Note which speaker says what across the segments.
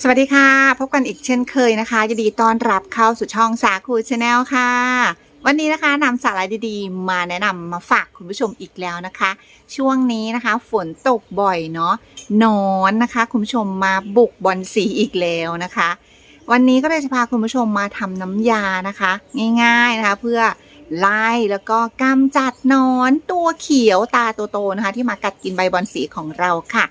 Speaker 1: สวัสดีค่ะ พบกันอีกเช่นเคยนะคะยินดีต้อนรับเข้าสู่ช่องสาคูชาแนลค่ะ วันนี้นะคะนำสาระดีๆ มาแนะนำมาฝากคุณผู้ชมอีกแล้วนะคะ ช่วงนี้นะคะ ฝนตกบ่อยเนาะนอนนะคะ คุณผู้ชมมาบุกบอลสีอีกแล้วนะคะ วันนี้ก็เลยจะพาคุณผู้ชมมาทำน้ำยานะคะ ง่ายๆนะคะ เพื่อไล่แล้วก็กำจัดนอนตัวเขียวตาโตๆนะคะ ที่มากัดกินใบบอลสีของเราค่ะ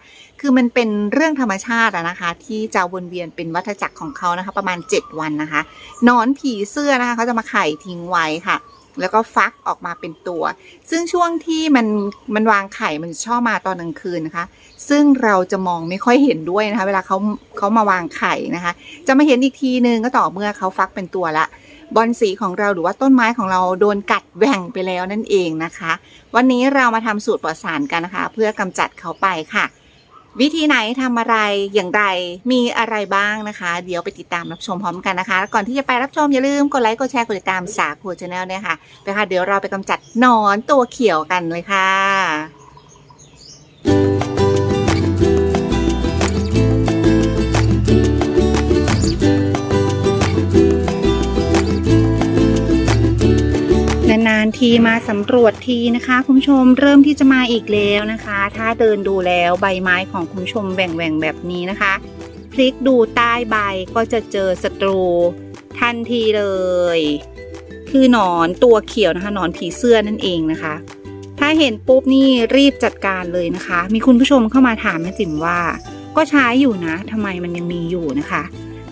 Speaker 1: คือมันเป็นเรื่องธรรมชาตินะคะ ที่จะวนเวียนเป็นวัฏจักรของเขานะคะ ประมาณ 7 วันนะคะนอนผีเสื้อนะคะเขาจะมาไข่ทิ้งไว้ค่ะ แล้วก็ฟักออกมาเป็นตัว ซึ่งช่วงที่มันมันวางไข่มันชอบมาตอนกลางคืนนะคะ ซึ่งเราจะมองไม่ค่อยเห็นด้วยนะคะ เวลาเขาเขามาวางไข่นะคะ จะมาเห็นอีกทีนึงก็ต่อเมื่อเขาฟักเป็นตัวละบอลสีของเราหรือว่าต้นไม้ของเราโดนกัดแหว่งไปแล้วนั่นเองนะคะ วันนี้เรามาทำสูตรปลอดสารกันนะคะ เพื่อกำจัดเขาไปค่ะ วิธีไหนทำอะไรอย่างไรมีอะไรบ้างนะคะ เดี๋ยวไปติดตามรับชมพร้อมกันนะคะ ก่อนที่จะไปรับชมอย่าลืมกดไลค์กดแชร์กดติดตามสาคูชาแนลเนี่ยค่ะไปค่ะเดี๋ยวเราไปกำจัดนอนตัวเขียวกันเลยค่ะ ทีมาสำรวจทีนะคะ คุณผู้ชมเริ่มที่จะมาอีกแล้วนะคะ ถ้าเดินดูแล้วใบไม้ของคุณผู้ชมแหว่งๆแบบนี้นะคะ พลิกดูใต้ใบก็จะเจอศัตรูทันทีเลย คือหนอนตัวเขียวนะคะหนอนผีเสื้อนั่นเองนะคะ ถ้าเห็นปุ๊บนี่รีบจัดการเลยนะคะ มีคุณผู้ชมเข้ามาถามแม่จิ๋มว่า ก็ใช้อยู่นะทำไมมันยังมีอยู่นะคะ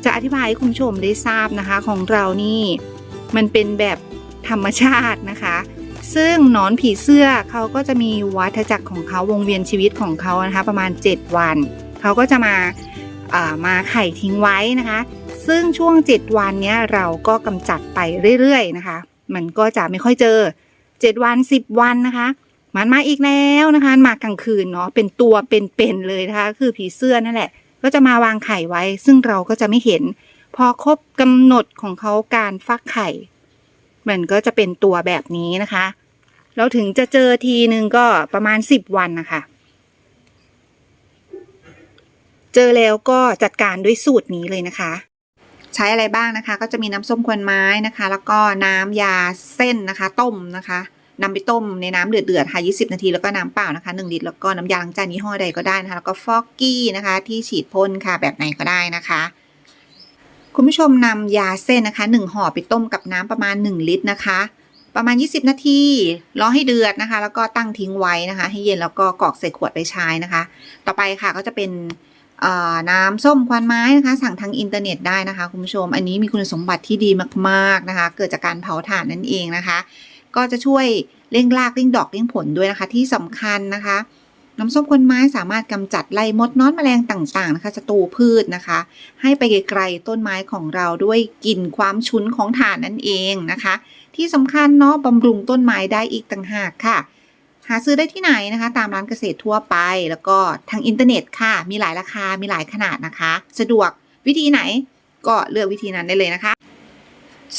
Speaker 1: จะอธิบายให้คุณผู้ชมได้ทราบนะคะของเรานี่ มันเป็นแบบ ธรรมชาตินะคะ ซึ่งหนอนผีเสื้อเขาก็จะมีวัฏจักรของเขาวงเวียนชีวิตของเขานะคะ ประมาณ 7 วัน เขาก็จะมาอ่ามาไข่ทิ้งไว้นะคะ ซึ่งช่วง 7 วันนี้เราก็กำจัดไปเรื่อยๆนะคะ มันก็จะไม่ค่อยเจอ 7 วัน 10 วันนะคะมันมาอีกแล้วนะคะมากลางคืนเนาะเป็นตัวเป็นๆเลยนะคะ คือผีเสื้อนั่นแหละ ก็จะมาวางไข่ไว้ ซึ่งเราก็จะไม่เห็น พอครบกำหนดของเขาการฟักไข่ มันก็จะเป็นตัวแบบนี้นะคะ เราถึงจะเจอทีนึงก็ประมาณสิบวันนะคะ เจอแล้วก็จัดการด้วยสูตรนี้เลยนะคะ ใช้อะไรบ้างนะคะ ก็จะมีน้ำส้มควนไม้นะคะ แล้วก็น้ำยาเส้นนะคะ ต้มนะคะนำไปต้มในน้ำเดือดๆค่ะ20 นาทีแล้วก็น้ำเปล่านะคะ 1 ลิตรแล้วก็น้ำยาล้างจานยี่ห้อใดก็ได้นะคะ แล้วก็ฟอกกี้นะคะ ที่ฉีดพ่นค่ะแบบไหนก็ได้นะคะ คุณผู้ชมนำยาเส้นนะคะ1ห่อไปต้มกับน้ำประมาณ 1 ลิตรนะคะ ประมาณ 20 นาทีรอให้เดือดนะคะ แล้วก็ตั้งทิ้งไว้นะคะ ให้เย็นแล้วก็กรอกใส่ขวดไปใช้นะคะ ต่อไปค่ะก็จะเป็นน้ำส้มควันไม้นะคะ สั่งทางอินเทอร์เน็ตได้นะคะ คุณผู้ชม อันนี้มีคุณสมบัติที่ดีมากๆนะคะ เกิดจากการเผาถ่านนั่นเองนะคะ ก็จะช่วยเร่งรากเร่งดอกเร่งผลด้วยนะคะ ที่สำคัญนะคะ น้ำส้มคนไม้สามารถกำจัดไล่มดน้อนแมลงต่างๆนะคะศัตรูพืชนะคะ ให้ไปไกลๆต้นไม้ของเราด้วยกลิ่นความชุนของถ่านนั่นเองนะคะ ที่สำคัญเนาะบำรุงต้นไม้ได้อีกต่างหากค่ะ หาซื้อได้ที่ไหนนะคะ ตามร้านเกษตรทั่วไป แล้วก็ทางอินเทอร์เน็ตค่ะ มีหลายราคามีหลายขนาดนะคะ สะดวกวิธีไหนก็เลือกวิธีนั้นได้เลยนะคะ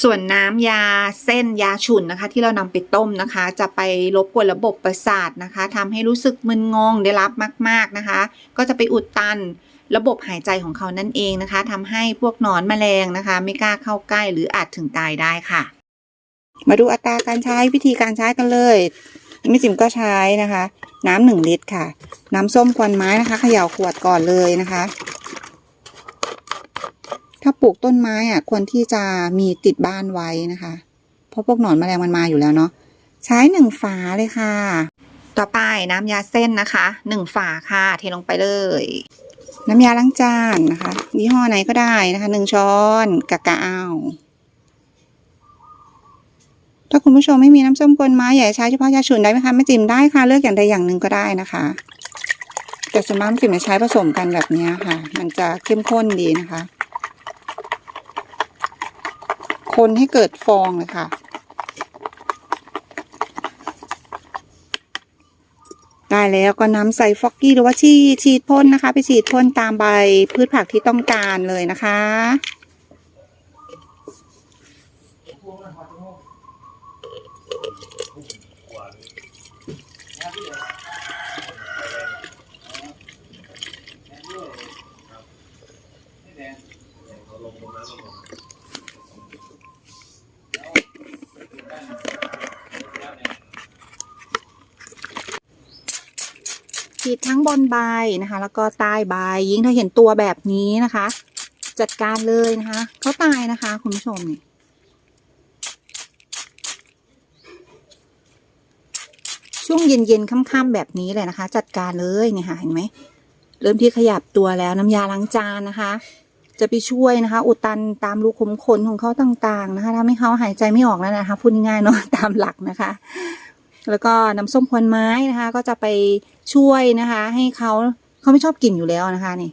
Speaker 1: ส่วนน้ำยาเส้นยาฉุนนะคะ ที่เรานำไปต้มนะคะ จะไปรบกวนระบบประสาทนะคะทำให้รู้สึกมึนงงได้รับมาก ๆนะคะ ก็จะไปอุดตันระบบหายใจของเขานั่นเองนะคะทำให้พวกหนอนแมลงนะคะ ไม่กล้าเข้าใกล้หรืออาจถึงตายได้ค่ะ มาดูอัตราการใช้วิธีการใช้กันเลยมิสิมก็ใช้นะคะ น้ำหนึ่งลิตรค่ะ น้ำส้มควันไม้นะคะเขย่าขวดก่อนเลยนะคะาปลูกต้นไม้อะควรที่จะมีติดบ้านไว้นะคะ เพราะพวกหนอนแมลงมันมาอยู่แล้วเนาะใช้หนึ่งฝาเลยค่ะ ต่อไปน้ำยาเส้นนะคะหนึ่งฝาค่ะเทลงไปเลย น้ำยาล้างจานนะคะยี่ห้อไหนก็ได้นะคะหนึ่งช้อนกะกะเอาถ้าคุณผู้ชมไม่มีน้ำส้มกวนไม้อยากจะใช้เฉพาะยาฉุนได้ไหมคะไม่จิ้มได้ค่ะเลือกอย่างใดอย่างหนึ่งก็ได้นะคะแต่ส่วนมากจิ้มจะใช้ผสมกันแบบนี้ค่ะ มันจะเข้มข้นดีนะคะ คนให้เกิดฟองเลยค่ะ ได้แล้วก็นำใส่ฟอกกี้หรือว่าฉีดฉีดพ่นนะคะ ไปฉีดพ่นตามใบพืชผักที่ต้องการเลยนะคะ ดทั้งบนใบนะคะ แล้วก็ใต้ใบยิ่งถ้าเห็นตัวแบบนี้นะคะ จัดการเลยนะคะเขาตายนะคะ คุณผู้ชมนี่ช่วงเย็นๆค่ำๆแบบนี้เลยนะคะ จัดการเลยเนี่ยค่ะเห็นไหมเริ่มที่ขยับตัวแล้วน้ำยาล้างจานนะคะ จะไปช่วยนะคะ อุดตันตามรูขุมขนของเขาต่างๆนะคะทำให้เขาหายใจไม่ออกแล้วนะคะพูดง่ายๆเนาะตามหลักนะคะ แล้วก็น้ำส้มควนไม้นะคะ ก็จะไป ช่วยนะคะ ให้เขาเขาไม่ชอบกลิ่นอยู่แล้วนะคะนี่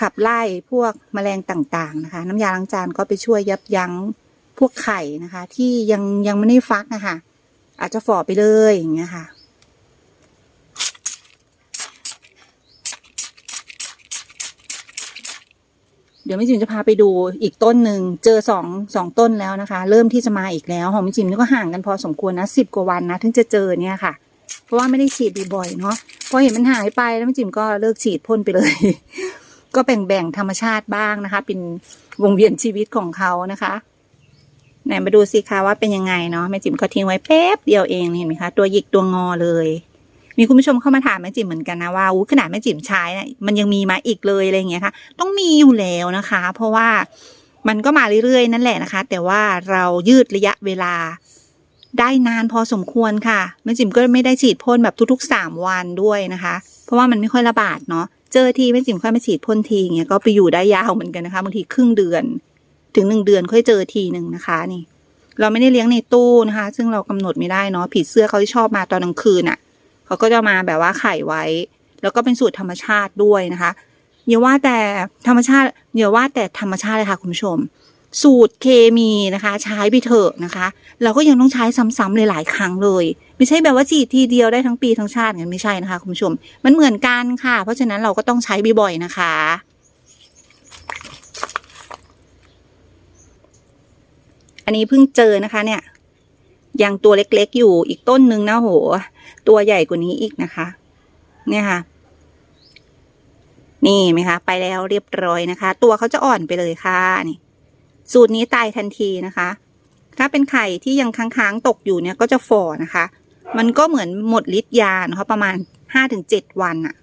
Speaker 1: ขับไล่พวกแมลงต่างๆนะคะ น้ำยาล้างจานก็ไปช่วยยับยั้งพวกไข่นะคะ ที่ยังยังไม่ได้ฟักนะคะ อาจจะฝ่อไปเลยอย่างเงี้ยค่ะเดี๋ยวแม่จิมจะพาไปดูอีกต้นหนึ่งเจอสองสองต้นแล้วนะคะ เริ่มที่จะมาอีกแล้วของแม่จิมนี่ก็ห่างกันพอสมควรนะสิบกว่าวันนะถึงจะเจอเนี่ยค่ะ เพราะว่าไม่ได้ฉีดบ่อยๆเนาะ พอเห็นมันหายไปแล้วแม่จิ๋มก็เลิกฉีดพ่นไปเลย ก็แบ่งๆธรรมชาติบ้างนะคะ เป็นวงเวียนชีวิตของเขานะคะไหนมาดูสิคะว่าเป็นยังไงเนาะแม่จิ๋มก็ทิ้งไว้แป๊บเดียวเองเห็นไหมคะตัวหยิกตัวงอเลย มีคุณผู้ชมเข้ามาถามแม่จิ๋มเหมือนกันนะว่าอู้ขนาดแม่จิ๋มใช้นะมันยังมีมาอีกเลยอะไรอย่างเงี้ยค่ะ ต้องมีอยู่แล้วนะคะ เพราะว่ามันก็มาเรื่อยๆ นั่นแหละนะคะ แต่ว่าเรายืดระยะเวลา ได้นานพอสมควรค่ะแม่จิมก็ไม่ได้ฉีดพ่นแบบทุกๆสามวันด้วยนะคะ เพราะว่ามันไม่ค่อยระบาดเนาะเจอทีแม่จิมค่อยมาฉีดพ่นทีอย่างเงี้ยก็ไปอยู่ได้ยาวเหมือนกันนะคะบางทีครึ่งเดือน ถึงหนึ่งเดือนค่อยเจอทีหนึ่งนะคะนี่ เราไม่ได้เลี้ยงในตู้นะคะ ซึ่งเรากำหนดไม่ได้เนาะผีเสื้อเขาที่ชอบมาตอนกลางคืนอะเขาก็จะมาแบบว่าไข่ไว้ แล้วก็เป็นสูตรธรรมชาติด้วยนะคะอย่าว่าแต่ธรรมชาติอย่าว่าแต่ธรรมชาติเลยค่ะคุณผู้ชม สูตรเคมีนะคะ ใช้ไปเถอะนะคะ เราก็ยังต้องใช้ซ้ำๆหลายๆครั้งเลย ไม่ใช่แบบว่าฉีดทีเดียวได้ทั้งปีทั้งชาติกันไม่ใช่นะคะคุณผู้ชม มันเหมือนกันค่ะ เพราะฉะนั้นเราก็ต้องใช้บ่อยๆนะคะอันนี้เพิ่งเจอนะคะเนี่ยยังตัวเล็กๆอยู่อีกต้นนึงนะโห ตัวใหญ่กว่านี้อีกนะคะ เนี่ยค่ะ นี่ไหมคะ ไปแล้วเรียบร้อยนะคะ ตัวเขาจะอ่อนไปเลยค่ะนี่ สูตรนี้ตายทันทีนะคะ ถ้าเป็นไข่ที่ยังค้างๆตกอยู่เนี่ยก็จะฝ่อนะคะ มันก็เหมือนหมดฤทธิ์ยานะคะประมาณห้าถึงเจ็ดวันอะ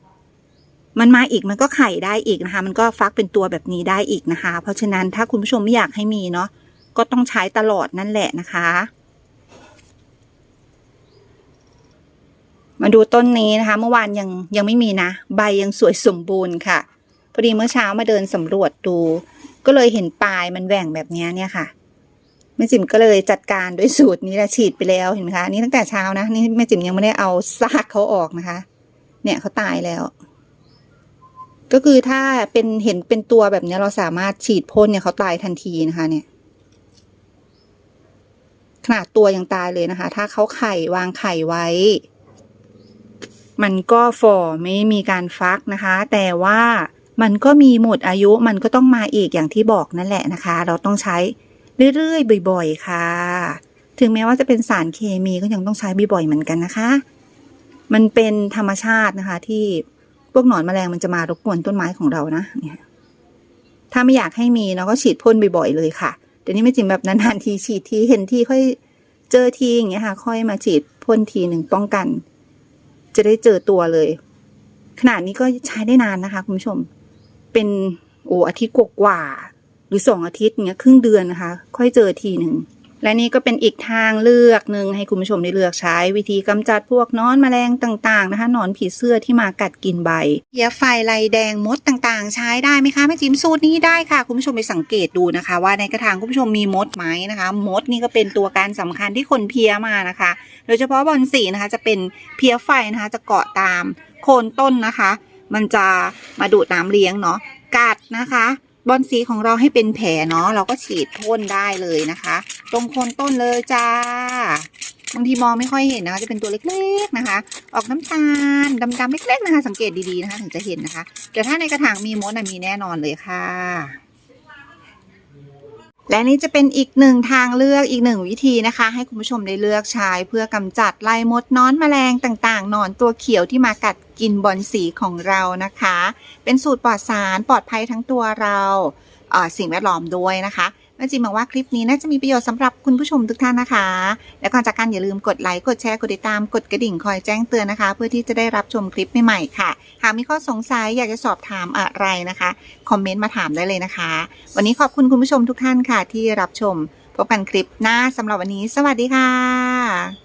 Speaker 1: มันมาอีกมันก็ไข่ได้อีกนะคะ มันก็ฟักเป็นตัวแบบนี้ได้อีกนะคะ เพราะฉะนั้นถ้าคุณผู้ชมไม่อยากให้มีเนาะก็ต้องใช้ตลอดนั่นแหละนะคะ มาดูต้นนี้นะคะ เมื่อวานยังยังไม่มีนะ ใบยังสวยสมบูรณ์ค่ะ พอดีเมื่อเช้ามาเดินสำรวจดู ก็เลยเห็นปลายมันแหว่งแบบนี้เนี่ยค่ะแม่จิ๋มก็เลยจัดการด้วยสูตรนี้แหละฉีดไปแล้วเห็นไหมคะนี่ตั้งแต่เช้านะนี่แม่จิ๋มยังไม่ได้เอาซากเขาออกนะคะ เนี่ยเขาตายแล้ว ก็คือถ้าเป็นเห็นเป็นตัวแบบนี้เราสามารถฉีดพ่นเนี่ยเขาตายทันทีนะคะ เนี่ย ขนาดตัวยังตายเลยนะคะ ถ้าเขาไข่วางไข่ไว้ มันก็ฝ่อไม่มีการฟักนะคะ แต่ว่า มันก็มีหมดอายุมันก็ต้องมาอีกอย่างที่บอกนั่นแหละนะคะ เราต้องใช้เรื่อยๆบ่อย ๆ ค่ะ ถึงแม้ว่าจะเป็นสารเคมีก็ยังต้องใช้บ่อยๆเหมือนกันนะคะ มันเป็นธรรมชาตินะคะ ที่พวกหนอนแมลงมันจะมารบกวนต้นไม้ของเรานะเนี่ยถ้าไม่อยากให้มีเราก็ฉีดพ่นบ่อยๆเลยค่ะเดี๋ยวนี้ไม่จริงแบบนานๆทีฉีดทีเห็นทีค่อยเจอทีอย่างเงี้ยค่ะ ค่อยมาฉีดพ่นทีหนึ่งป้องกัน จะได้เจอตัวเลย ขนาดนี้ก็ใช้ได้นานนะคะ คุณผู้ชม เป็นโอ้อาทิตย์กว่าหรือสองอาทิตย์เนี้ยครึ่งเดือนนะคะ ค่อยเจอทีหนึ่งและนี่ก็เป็นอีกทางเลือกหนึ่งให้คุณผู้ชมได้เลือกใช้วิธีกำจัดพวกนอนแมลงต่างๆนะคะนอนผีเสื้อที่มากัดกินใบเพี้ยไฟลายแดงมดต่างๆ ใช้ได้ไหมคะแม่จิมสูตรนี้ได้ค่ะ คุณผู้ชมไปสังเกตดูนะคะ ว่าในกระถางคุณผู้ชมมีมดไหมนะคะ มดนี่ก็เป็นตัวการสำคัญที่คนเพี้ยมานะคะโดยเฉพาะบอลสีนะคะจะเป็นเพี้ยไฟนะคะจะเกาะตามโคนต้นนะคะ มันจะมาดูดน้ำเลี้ยงเนาะกัดนะคะ บอลสีของเราให้เป็นแผลเนาะเราก็ฉีดพ่นได้เลยนะคะ ตรงโคนต้นเลยจ้าบางทีมองไม่ค่อยเห็นนะคะ จะเป็นตัวเล็กๆนะคะ ออกน้ำตาลดำๆเล็กๆนะคะ สังเกตดีๆนะคะ ถึงจะเห็นนะคะ แต่ถ้าในกระถางมีมดนะมีแน่นอนเลยค่ะ และนี่จะเป็นอีกหนึ่งทางเลือกอีกหนึ่งวิธีนะคะ ให้คุณผู้ชมได้เลือกใช้เพื่อกำจัดไล่มดน้อนแมลงต่างๆ หนอนตัวเขียวที่มากัดกินบอลสีของเรานะคะ เป็นสูตรปลอดสารปลอดภัยทั้งตัวเราสิ่งแวดล้อมด้วยนะคะ แม่จิมองว่าคลิปนี้น่าจะมีประโยชน์สำหรับคุณผู้ชมทุกท่านนะคะ และก่อนจากกันอย่าลืมกดไลค์ กดแชร์ กดติดตาม กดกระดิ่งคอยแจ้งเตือนนะคะ เพื่อที่จะได้รับชมคลิปใหม่ๆค่ะ หากมีข้อสงสัยอยากจะสอบถามอะไรนะคะ คอมเมนต์มาถามได้เลยนะคะ วันนี้ขอบคุณคุณผู้ชมทุกท่านค่ะที่รับชม พบกันคลิปหน้าสำหรับวันนี้ สวัสดีค่ะ